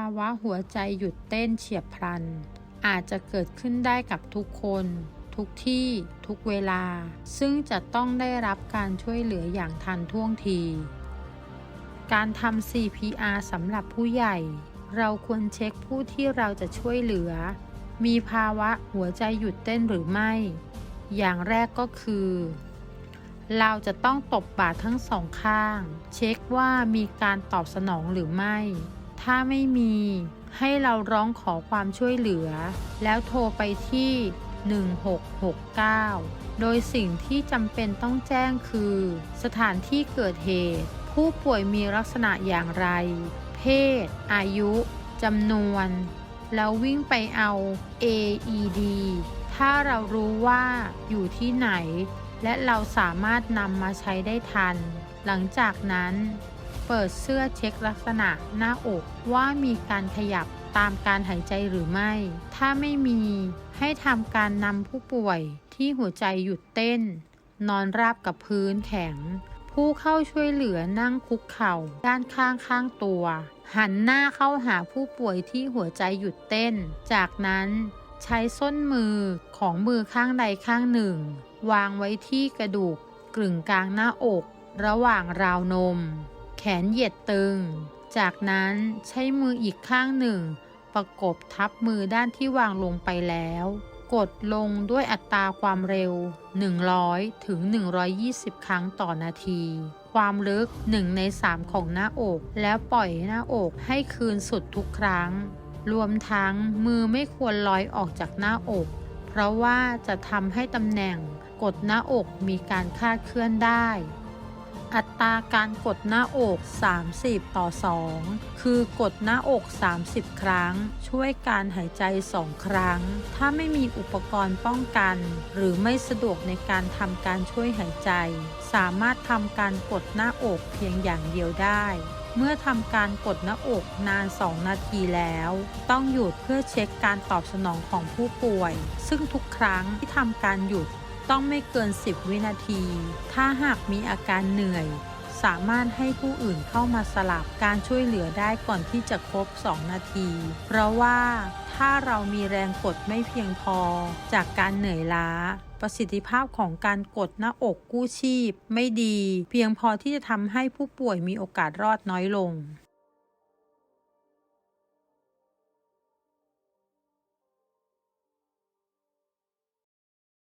าวะหัวใจหยุดเต้นเฉียบพลัน อาจจะเกิดขึ้นได้กับทุกคน ทุกที่ทุกเวลา ซึ่งจะต้องได้รับการช่วยเหลืออย่างทันท่วงที การทำ CPR สำหรับผู้ใหญ่ เราควรเช็คผู้ที่เราจะช่วยเหลือ มีภาวะหัวใจหยุดเต้นหรือไม่ อย่างแรกก็คือเราจะต้องตบบาทั้งสองข้าง เช็คว่ามีการตอบสนองหรือไม่ ถ้าไม่มีให้เราร้องขอความช่วยเหลือ แล้วโทรไปที่ 1669 โดยสิ่งที่จำเป็นต้องแจ้งคือ สถานที่เกิดเหตุ ผู้ป่วยมีลักษณะอย่างไร เพศ อายุจำนวน แล้ววิ่งไปเอา AED ถ้าเรารู้ว่าอยู่ที่ไหน และเราสามารถนำมาใช้ได้ทัน หลังจากนั้น เปิดเสื้อเช็คลักษณะหน้าอกว่ามีการขยับตามการหายใจหรือไม่ ถ้าไม่มีให้ทำการนำผู้ป่วยที่หัวใจหยุดเต้น นอนราบกับพื้นแข็ง ผู้เข้าช่วยเหลือนั่งคุกเข่า ด้านข้างข้างตัว หันหน้าเข้าหาผู้ป่วยที่หัวใจหยุดเต้น จากนั้นใช้ส้นมือของมือข้างใดข้างหนึ่ง วางไว้ที่กระดูกกลึงกลางหน้าอก ระหว่างราวนม แขนเหยียดตึง จากนั้นใช้มืออีกข้างหนึ่ง ประกบทับมือด้านที่วางลงไปแล้ว กดลงด้วยอัตราความเร็ว 100 ถึง 120 ครั้งต่อนาที ความลึก 1 ใน 3 ของหน้าอก แล้วปล่อยหน้าอกให้คืนสุดทุกครั้ง รวมทั้งมือไม่ควรลอยออกจากหน้าอก เพราะว่าจะทำให้ตำแหน่งกดหน้าอกมีการคลาดเคลื่อนได้ อัตราการกดหน้าอก 30 ต่อ 2 คือกดหน้าอก 30 ครั้ง ช่วยการหายใจ 2 ครั้ง ถ้าไม่มีอุปกรณ์ป้องกัน หรือไม่สะดวกในการทำการช่วยหายใจ สามารถทำการกดหน้าอกเพียงอย่างเดียวได้ เมื่อทำการกดหน้าอกนาน 2 นาทีแล้ว ต้องหยุดเพื่อเช็คการตอบสนองของผู้ป่วย ซึ่งทุกครั้งที่ทำการหยุด ต้องไม่เกิน 10 วินาที ถ้าหากมีอาการเหนื่อย สามารถให้ผู้อื่นเข้ามาสลับการช่วยเหลือได้ก่อนที่จะครบ 2 นาที เพราะว่าถ้าเรามีแรงกดไม่เพียงพอ จากการเหนื่อยล้า ประสิทธิภาพของการกดหน้าอกกู้ชีพ ไม่ดี เพียงพอที่จะทำให้ผู้ป่วยมีโอกาสรอดน้อยลง